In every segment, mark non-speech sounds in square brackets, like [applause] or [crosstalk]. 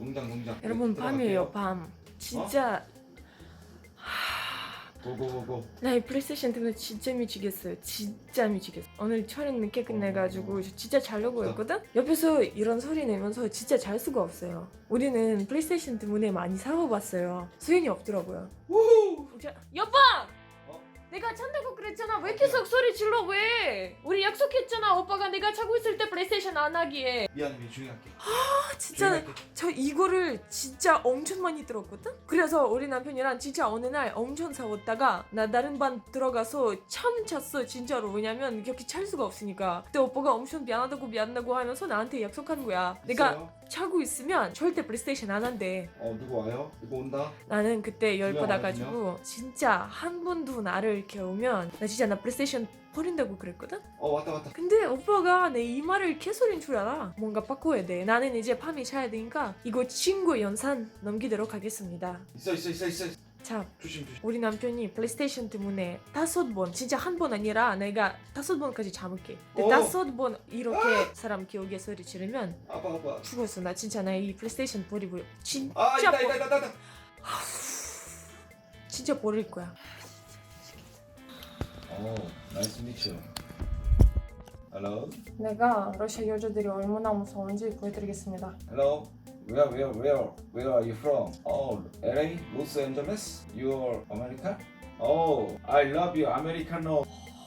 농장 농장. 여러분 밤이에요. 밤. 진짜 고고고고. 나 이 플레이스테이션 때문에 진짜 미치겠어요. 진짜 미치겠어. 오늘 촬영 늦게 끝내가지고 진짜 자려고 했거든? 옆에서 이런 소리 내면서 진짜 잘 수가 없어요. 우리는 플레이스테이션 때문에 많이 싸워봤어요. 소용이 없더라고요. 우후. 자, 여보! 어? 내가 잔다 고 그랬잖아. 왜 계속 소리 질러 왜? 우리 약속했잖아. 오빠가 내가 자고 있을 때 플레이스테이션 안 하기에. 미안해 미안 조용히 할게. 아 진짜 조용히 할게. 저 이거를 진짜 엄청 많이 들었거든? 그래서 우리 남편이랑 진짜 어느 날 엄청 싸웠다가 나 다른 반 들어가서 참 찼어 진짜로 왜냐면 이렇게 찰 수가 없으니까 그때 오빠가 엄청 미안하다고 미안하다고 하면서 나한테 약속한 거야 내가 있어요? 자고 있으면 절대 플레이스테이션 안 한대 어 누구 와요? 누구 온다? 나는 그때 명 열받아가지고 진짜 한 번도 나를 이렇게 오면 나 진짜 나 플레이스테이션 버린다고 그랬거든? 어 왔다 왔다. 근데 오빠가 내 이 말을 개소리인 줄 알아. 뭔가 바꿔야 돼. 나는 이제 밤이 차야 되니까 이거 친구 연산 넘기도록 하겠습니다. 있어 있어 있어 있어. 자, 조심 조심. 우리 남편이 플레이스테이션 때문에 다섯 번, 진짜 한 번 아니라 내가 다섯 번까지 참을게. 근데 어. 다섯 번 이렇게 사람 기억에 소리 지르면 아빠 아빠. 죽었어. 나 진짜 나 이 플레이스테이션 버리고 진짜 아 있다 버- 있다 있다 있다. 진짜 버릴 거야. 오 나이스 미츠. Hello. 내가 러시아 여자들이 얼마나 무서운지 보여드리겠습니다. Hello. Where where where where are you from? Oh, LA, Los Angeles. You're American? Oh, I love you, Americano.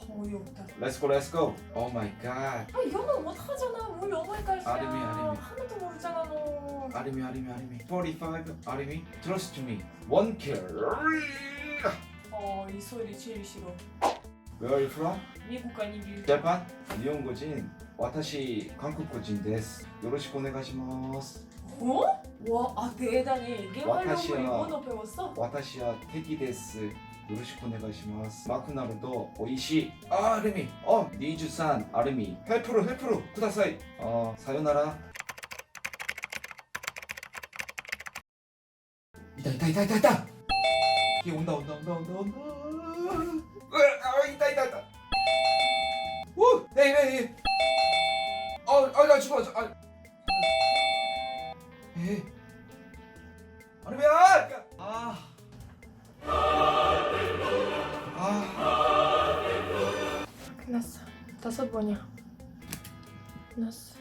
어이없다. Let's go, let's go. Oh my God. 아 영어 못하잖아. 뭘 영어를 가르쳐. 아림이, 아림이. 하나도 모르잖아 너. 아리미 아리미 아리미. 45 아리미. Trust me. One kill. 어, 이 소리 제일 싫어. Where are you from? 미국 아니길. Japan. 일본고진. 私 한국고진 데스. 요로시고 오네가시마스. 어? 와, 아 대단해. 이게 하려고 와타시야. 일본어 배웠어? 私は敵です。よろしくお願いします。マクナルド、おいしい。あ、アルミ。あ、23、アルミ。ヘルプル、ヘルプル、ください。あ、さよなら。いたいたいたいたいた。いや、온다 온다 온다 온다 온다. 끝났어.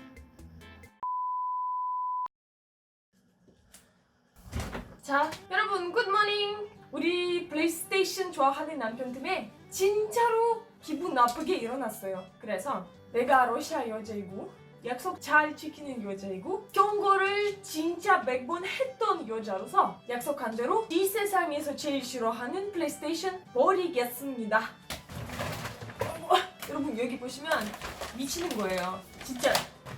자, 여러분 굿모닝. 우리 플레이스테이션 좋아하는 남편 때문에 진짜로 기분 나쁘게 일어났어요. 그래서 내가 러시아 여자이고 약속 잘 지키는 여자이고 경고를 진짜 100번 했던 여자로서 약속한 대로 이 세상에서 제일 싫어하는 플레이스테이션 버리겠습니다. 어, 여러분 여기 보시면 미치는 거예요. 진짜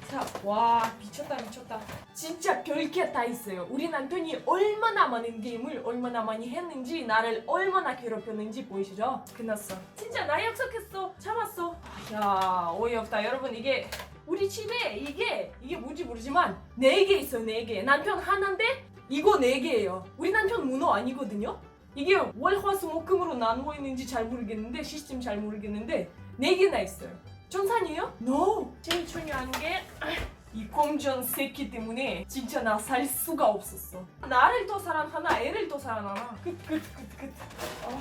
자, 와 미쳤다 미쳤다. 진짜 별게 다 있어요. 우리 남편이 얼마나 많은 게임을 얼마나 많이 했는지 나를 얼마나 괴롭혔는지 보이시죠? 끝났어. 진짜 나 약속했어. 참았어. 야 어이없다. 여러분 이게 우리 집에 이게 이게 뭔지 모르지만 네 개 있어요. 네 개. 남편 하나인데 이거 네 개예요. 우리 남편 문어 아니거든요. 이게 월화수목금으로 나누어 있는지 잘 모르겠는데 시스템 잘 모르겠는데 네 개나 있어요. 전산이에요? No. 제일 중요한 게 이 공전 새끼 때문에 진짜 나 살 수가 없었어. 나를 더 사랑하나 애를 더 사랑하나. 끝끝끝 끝. 어.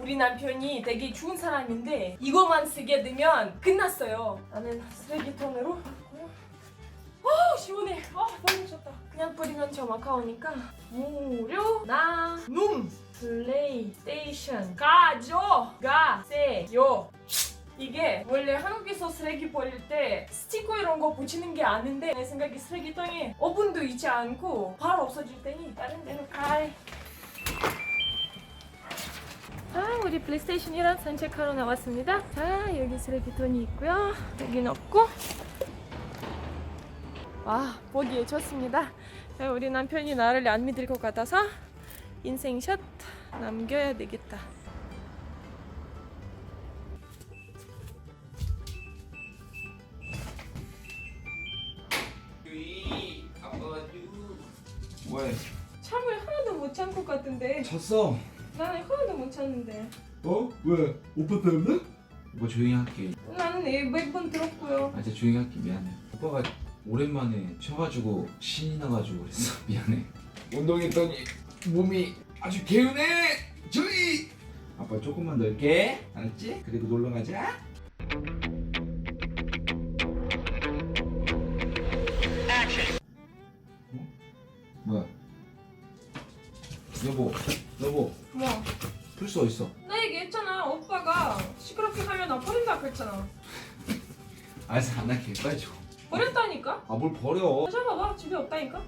우리 남편이 되게 좋은 사람인데 이거만 쓰게 되면 끝났어요. 나는 쓰레기통으로. 어 시원해. 아 너무 미쳤다. 그냥 버리면 좀 아까우니까 무료 나눔 플레이스테이션 가져가세요. 이게 원래 한국에서 쓰레기 버릴 때 스티커 이런 거 붙이는 게 아닌데 내 생각에 쓰레기통에 오븐도 있지 않고 바로 없어질 테니 다른 데로 갈. 아 우리 플레이스테이션이랑 산책하러 나왔습니다. 자 여기 쓰레기통이 있고요. 여기는 없고. 와 보기에 좋습니다. 자, 우리 남편이 나를 안 믿을 것 같아서 인생샷 남겨야 되겠다. 같은데 쳤어. 나는 하나도 못 참는데 어? 왜? 오빠 때문에? 오빠 조용히 할게. 나는 애 몇번 들었고요 아, 진짜 조용히 할게. 미안해. 오빠가 오랜만에 쉬어가지고 신이 나가지고 그랬어 [laughs] 미안해 운동했더니 몸이 아주 개운해 저희 아빠 조금만 더 할게 알았지? 그리고 놀러 가자 어? 뭐야 여보 여보 뭐? 플스 어딨어? 나 얘기했잖아. 오빠가 시끄럽게 하면 나 버린다 그랬잖아. 알았어 안 할게 빨리 줘 버렸다니까? 아 뭘 버려 찾아봐봐. 집에 없다니까?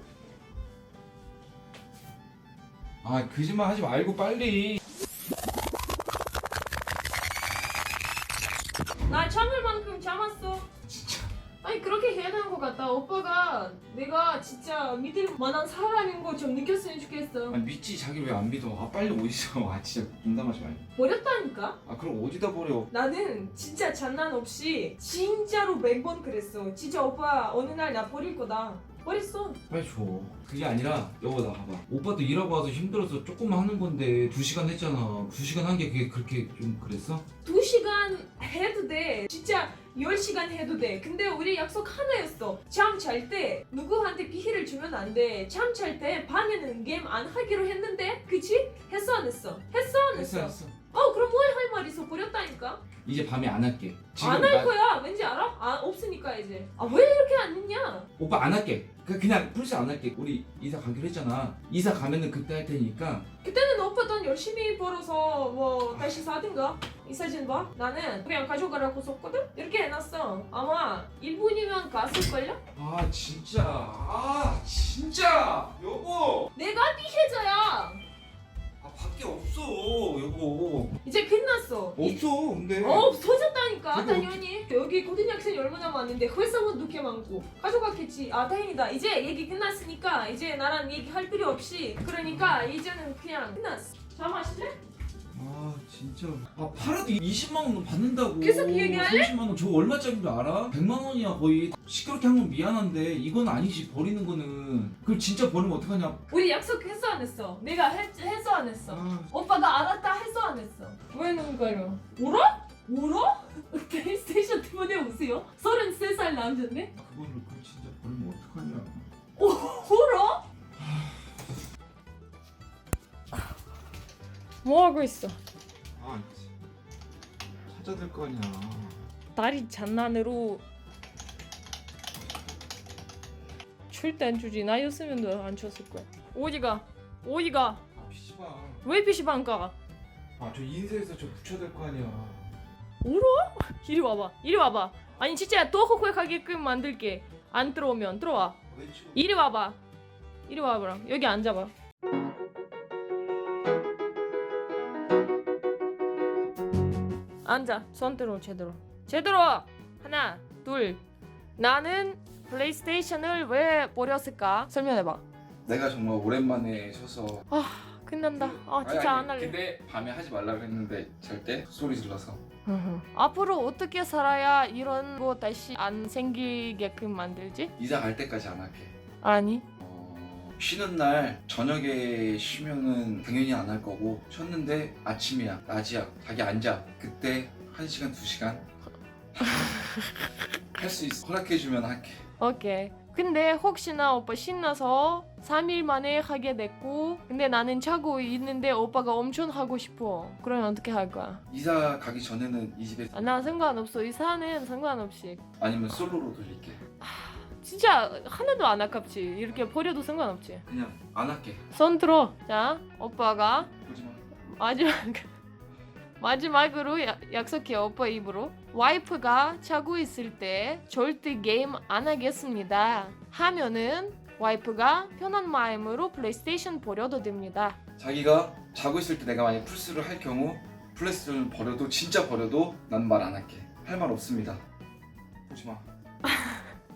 아 거짓말 하지 말고 빨리 나 참을 만큼 참았어. 진짜 아니 그렇게 해야 되는 것 같다. 오빠가 내가 진짜 믿을 만한 사람인 거 좀 느꼈으면 좋겠어. 아니 믿지 자기를 왜안 믿어 아 빨리 어딨어 [laughs] 아 진짜 농담하지 말고 버렸다니까? 아 그럼 어디다 버려 나는 진짜 장난 없이 진짜로 매번 그랬어. 진짜 오빠 어느 날 나 버릴 거다. 버렸어. 빨리 줘 그게 아니라 여보 나 봐봐 오빠도 일하고 와서 힘들어서 조금만 하는 건데 두 시간 했잖아 두 시간 한 게 그게 그렇게 좀 그랬어? 두 시간 해도 돼. 진짜 열 시간 해도 돼. 근데 우리 약속 하나였어. 잠 잘 때 누구한테 피해를 주면 안 돼. 잠 잘 때 밤에는 게임 안 하기로 했는데, 그치? 했어 안 했어? 했어 안 했어? 했어 어 그럼 뭐할말 있어? 버렸다니까. 이제 밤에 안 할게 지금 안 할 나- 거야. 왠지 알아? 아 없으니까 이제. 아 왜 이렇게 안 했냐? 오빠 안 할게 그- 그냥 플스 안 할게 우리 이사 가기로 했잖아 이사 가면은 그때 할 테니까 그때는 오빠 돈 열심히 벌어서 뭐 다시 사든가 이 사진 봐 나는 그냥 가져가라고 썼거든? 이렇게 해놨어. 아마 1분이면 갔을걸요? 아 진짜. 아 진짜. 여보. 내가 피해자야 아 밖에 없어 여보. 이제 끝났어. 없어 근데. 어, 없어졌다니까 당연히 여기 고등학생이 얼마나 많은데 회사원 늦게 많고. 가져갔겠지. 아 다행이다. 이제 얘기 끝났으니까 이제 나랑 얘기할 필요 없이. 그러니까 이제는 그냥 끝났어. 자 마실래? 아 진짜 아 팔아도 20만 원 받는다고 계속 얘기할래? 30만 원 저거 얼마짜리인 줄 알아? 100만 원이야 거의 시끄럽게 한 건 미안한데 이건 아니지 버리는 거는 그걸 진짜 버리면 어떡하냐 우리 약속했어 안 했어? 내가 했, 했어 안 했어? 아, 오빠가 알았다 했어 안 했어? 왜 눈가려? 울어? 울어? [laughs] 플레이스테이션 때문에 우세요? 33살 남자인데? 그거를 그걸 진짜 버리면 어떡하냐 울어? 뭐 하고 있어? 아 찾아야 될거 아니야 다리 장난으로 안 주지 나였으면 너안 줬을 거야 어디가? 어디가? 아 PC방 왜 PC방 가? 아저 인쇄해서 저 붙여야 될거 아니야 울어? 이리 와봐 이리 와봐 아니 진짜 또 호쾌하게끔 만들게 안 들어오면 들어와 왜 이리 와봐. 이리 와봐라. 여기 앉아봐. 앉아. 손 들어 제대로. 제대로. 하나, 둘. 나는 플레이스테이션을 왜 버렸을까? 설명해봐. 내가 정말 오랜만에 쉬어서 끝난다. 아 진짜 안 할래. 근데 밤에 하지 말라고 했는데 절대 소리 질러서. 앞으로 어떻게 살아야 이런 거 다시 안 생기게끔 만들지? 이사 갈 때까지 안 할게 아니. 어, 쉬는 날 저녁에 쉬면은 당연히 안 할 거고 쉬었는데 아침이야 낮이야 자기 앉아 그때 1시간 2시간 [laughs] 할 수 있어 허락해주면 할게 오케이. 근데 혹시나 오빠 신나서 3일 만에 하게 됐고 근데 나는 자고 있는데 오빠가 엄청 하고 싶어. 그러면 어떻게 할 거야? 이사 가기 전에는 이 집에 아, 나 상관없어. 이사는 상관없이. 아니면 솔로로 돌릴게 진짜 하나도 안 아깝지. 이렇게 버려도 상관없지. 그냥 안 할게. 손 들어. 자, 오빠가 보지 마 마지막. [laughs] 마지막으로 야- 약속해 오빠 입으로. 와이프가 자고 있을 때 절대 게임 안 하겠습니다. 하면은 와이프가 편한 마음으로 플레이스테이션 버려도 됩니다. 자기가 자고 있을 때 내가 만약 플스를 할 경우 플레이스테이션을 버려도 진짜 버려도 난 말 안 할게. 할 말 없습니다. 보지 마 [laughs]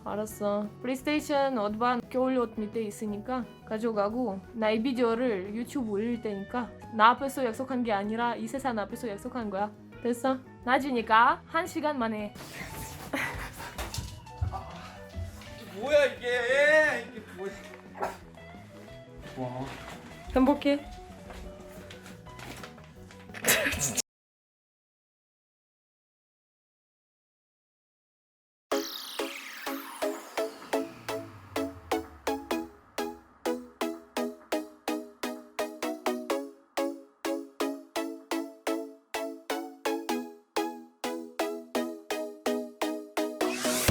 알았어. 플레이스테이션 어드반 겨울 옷 밑에 있으니까 가져가고 나의 비디오를 유튜브 올릴 테니까 나 앞에서 약속한 게 아니라 이 세상 앞에서 약속한 거야. 됐어? 나주니까 한 시간 만에. [laughs] 뭐야 이게? 이게 뭐야? 뭐? 와. 행복해. [laughs]